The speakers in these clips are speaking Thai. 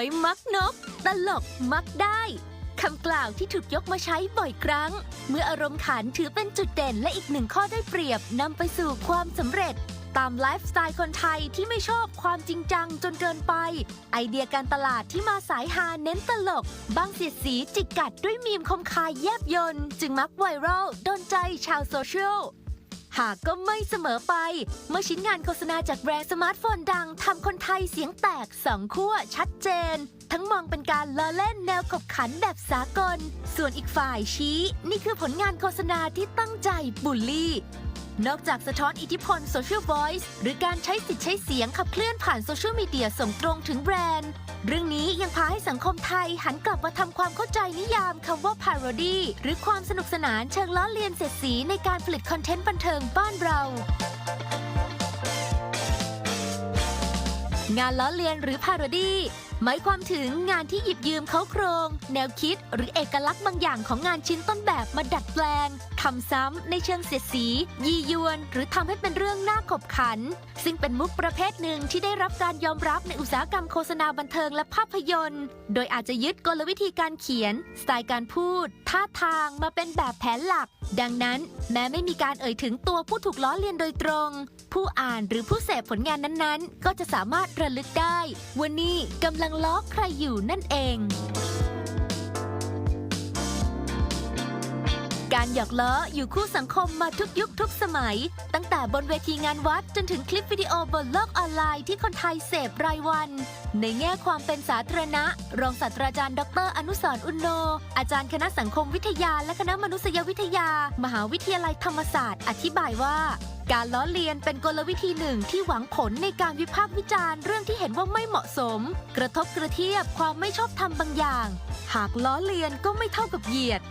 วยมักนก ตลกมักได้คำกล่าวที่ถูกยกมาใช้บ่อยครั้ง เมื่ออารมณ์ขันถือเป็นจุดเด่นและอีกหนึ่งข้อได้เปรียบนำไปสู่ความสำเร็จ ตามไลฟ์สไตล์คนไทยที่ไม่ชอบความจริงจังจนเกินไป ไอเดียการตลาดที่มาสายฮาเน้นตลก บางเสียดสีจิกกัดด้วยมีมคมคายแยบยนจึงมักไวรัลโดนใจชาวโซเชียล หากก็ไม่เสมอไป เมื่อชิ้นงานโฆษณาจากแบรนด์สมาร์ทโฟนดังทำคนไทยเสียงแตกสองขั้วชัดเจน ทั้งมองเป็นการล้อเล่นแนวขบขันแบบสากล ส่วนอีกฝ่ายชี้ นี่คือผลงานโฆษณาที่ตั้งใจบูลลี่ นอกจากสะท้อนอิทธิพลโซเชียล Voice หรือการใช้สิทธิ์ใช้เสียงขับเคลื่อนผ่านโซเชียลมีเดียส่งตรงถึงแบรนด์ เรื่องนี้ยังพาให้สังคมไทยหันกลับมาทำความเข้าใจนิยามคำว่า parody หรือความสนุกสนานเชิงล้อเลียนเสียดสีในการผลิตคอนเทนต์บันเทิงบ้านเรางานล้อเลียนหรือ parody หมายความถึงงานที่หยิบยืมเขาโครง แนวคิดหรือเอกลักษณ์บางอย่างของงานชิ้นต้นแบบมาดัดแปลงทำซ้ำในเชิงเสียดสี ยียวน หรือทำให้เป็นเรื่องน่าขบขัน ซึ่งเป็นมุกประเภทหนึ่งที่ได้รับการยอมรับในอุตสาหกรรมโฆษณาบันเทิงและภาพยนตร์ โดยอาจจะยึดกลวิธีการเขียน สไตล์การพูด ท่าทางมาเป็นแบบแผนหลัก ดังนั้น แม้ไม่มีการเอ่ยถึงตัวผู้ถูกล้อเลียนโดยตรง ผู้อ่านหรือผู้เสพผลงานนั้นๆ ก็จะสามารถระลึกได้ว่านี่กำลังล้อใครอยู่นั่นเอง การหยอกล้ออยู่คู่สังคมมาทุกยุคทุกสมัย ตั้งแต่บนเวทีงานวัดจนถึงคลิปวิดีโอบนโลกออนไลน์ที่คนไทยเสพรายวัน ในแง่ความเป็นสาธารณะ รองศาสตราจารย์ ดร อนุสรอุนโน อาจารย์คณะสังคมวิทยาและคณะมนุษยวิทยา มหาวิทยาลัยธรรมศาสตร์ อธิบายว่าการล้อเลียนเป็นกลวิธีหนึ่งที่หวังผลในการวิพากษ์วิจารณ์เรื่องที่เห็นว่าไม่เหมาะสม กระทบกระเทียบความไม่ชอบธรรมบางอย่าง หากล้อเลียนก็ไม่เท่ากับเหยียด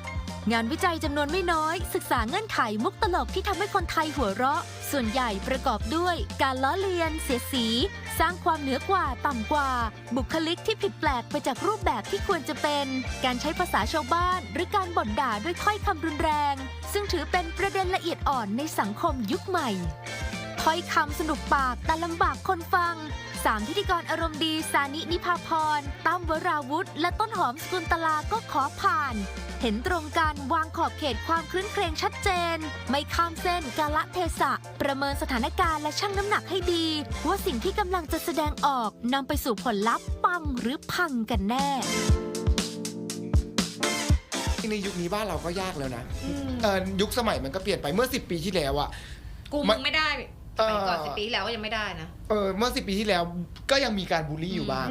งานวิจัยจำนวนไม่น้อย ศึกษาเงื่อนไขมุกตลกที่ทำให้คนไทยหัวเราะ ส่วนใหญ่ประกอบด้วย การล้อเลียน เสียสี สร้างความเหนือกว่าต่ำกว่า บุคลิกที่ผิดแปลกไปจากรูปแบบที่ควรจะเป็น การใช้ภาษาชาวบ้าน หรือการบ่นด่าด้วยถ้อยคำรุนแรง ซึ่งถือเป็นประเด็นละเอียดอ่อนในสังคมยุคใหม่ถ้อยคำสนุกปากแต่ลำบากคนฟัง สามพิธีกรอารมณ์ดีสานินิพาพรตั้มวราวุธ และต้นหอมสกุลตลาก็ขอผ่าน เห็นตรงกันวางขอบเขตความคลื้นเครงชัดเจน ไม่ข้ามเส้นกาละเทศะ ประเมินสถานการณ์และชั่งน้ำหนักให้ดี ว่าสิ่งที่กำลังจะแสดงออกนำไปสู่ผลลัพธ์ปังหรือพังกันแน่ในยุคนี้บ้านเราก็ยากแล้วนะเอ่อยุคสมัยมันก็เปลี่ยนไปเมื่อ 10 ปีที่แล้วอะ กูมัมึนงไม่ได้เอ่ สอมัยก่อนสิบปีที่แล้วก็ยังไม่ได้นะเออเมื่อ10ปีที่แล้วก็ยังมีการบูลลี่อยู่บ้าง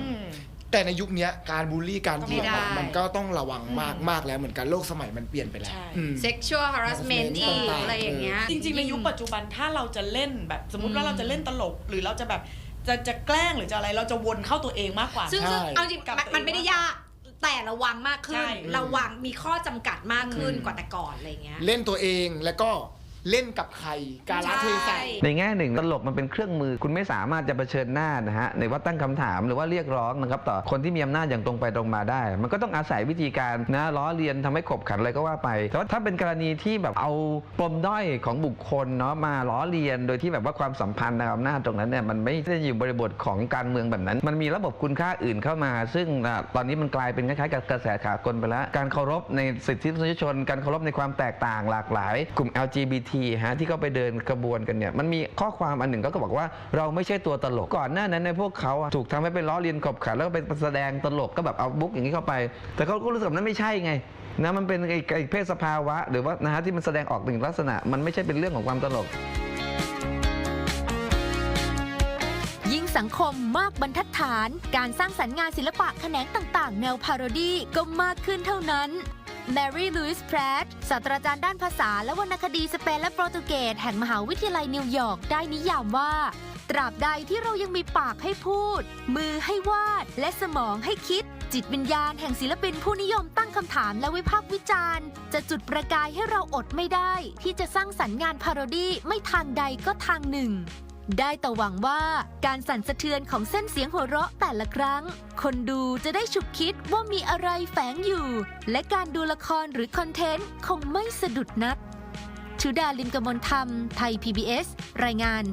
แต่ในยุคเนี้ยการบูลลี่การเหยียดไม่ได้อะมันก็ต้องระวังมากมากแล้วเหมือนกันโลกสมัยมันเปลี่ยนไปแล้วใช่ อืม sexual harassment อีกต่างๆอะไรอย่างเงี้ย จริงๆ ในยุคปัจจุบันถ้าเราจะเล่นแบบสมมติว่าเราจะเล่นตลก หรือเราจะแบบจะจะแกล้งหรือจะอะไรเราจะวนเข้าตัวเองมากกว่า ซึ่งซึ่งใช่เอาจริงกับมันตัวเองมันไม่ได้ยากแต่ระวังมากขึ้น ใช่ ระวังมีข้อจำกัดมากขึ้นอืม กว่าแต่ก่อนอะไรอย่างเงี้ย เล่นตัวเองแล้วก็ เล่นกับใครการละเทศะใช่ในแง่หนึ่งตลกมันเป็นเครื่องมือ คุณไม่สามารถจะเผชิญหน้านะฮะในว่าตั้งคำถามหรือว่าเรียกร้องนะครับต่อคนที่มีอำนาจอย่างตรงไปตรงมาได้ มันก็ต้องอาศัยวิธีการนะล้อเลียนทำให้ขบขันอะไรก็ว่าไปแต่ว่าถ้าเป็นกรณีที่แบบเอาปมด้อยของบุคคลเนาะมาล้อเลียน โดยที่แบบว่าความสัมพันธ์ทางอำนาจตรงนั้นเนี่ยมันไม่ได้อยู่บริบทของการเมืองแบบนั้น มันมีระบบคุณค่าอื่นเข้ามา ซึ่งอะตอนนี้มันกลายเป็นคล้ายๆกับกระแสขากลไปแล้วการเคารพในสิทธิมนุษยชน การเคารพในความแตกต่างหลากหลาย กลุ่ม LGBT ฮะที่เขาไปเดินกระบวนกันเนี่ยมันมีข้อความอันหนึ่งก็บอกว่าเราไม่ใช่ตัวตลกก่อนหน้านั้นในพวกเขาอะถูกทำให้เป็นล้อเลียนขบขันแล้วก็เป็นแสดงตลกก็แบบเอาบุ๊กอย่างนี้เข้าไป แต่เขาก็รู้สึกนั้นไม่ใช่ไงนะมันเป็นไอ้ไอ้เพศสภาวะ หรือว่านะฮะที่มันแสดงออกถึงลักษณะ มันไม่ใช่เป็นเรื่องของความตลก ยิ่งสังคมมากบรรทัดฐาน การสร้างสรรค์งานศิลปะแขนงต่าง ๆ แนวพาโรดี้ก็มากขึ้นเท่านั้น แมรี่ลุยส์แพรตศาสตราจารย์ด้านภาษาและวรรณคดีสเปนและโปรตุเกสแห่งมหาวิทยาลัยนิวยอร์กได้นิยามว่า ตราบใดที่เรายังมีปากให้พูด มือให้วาด และสมองให้คิด จิตวิญญาณแห่งศิลปินผู้นิยมตั้งคำถามและวิพากษ์วิจารณ์ จะจุดประกายให้เราอดไม่ได้ ที่จะสร้างสรรค์งานพาโรดี้ไม่ทางใดก็ทางหนึ่ง ได้แต่หวังว่าการสั่นสะเทือนของเส้นเสียงหัวเราะแต่ละครั้ง คนดูจะได้ฉุกคิดว่ามีอะไรแฝงอยู่ และการดูละครหรือคอนเทนต์คงไม่สะดุดนักชุดาลิมกมลธรรม ไทย PBS รายงาน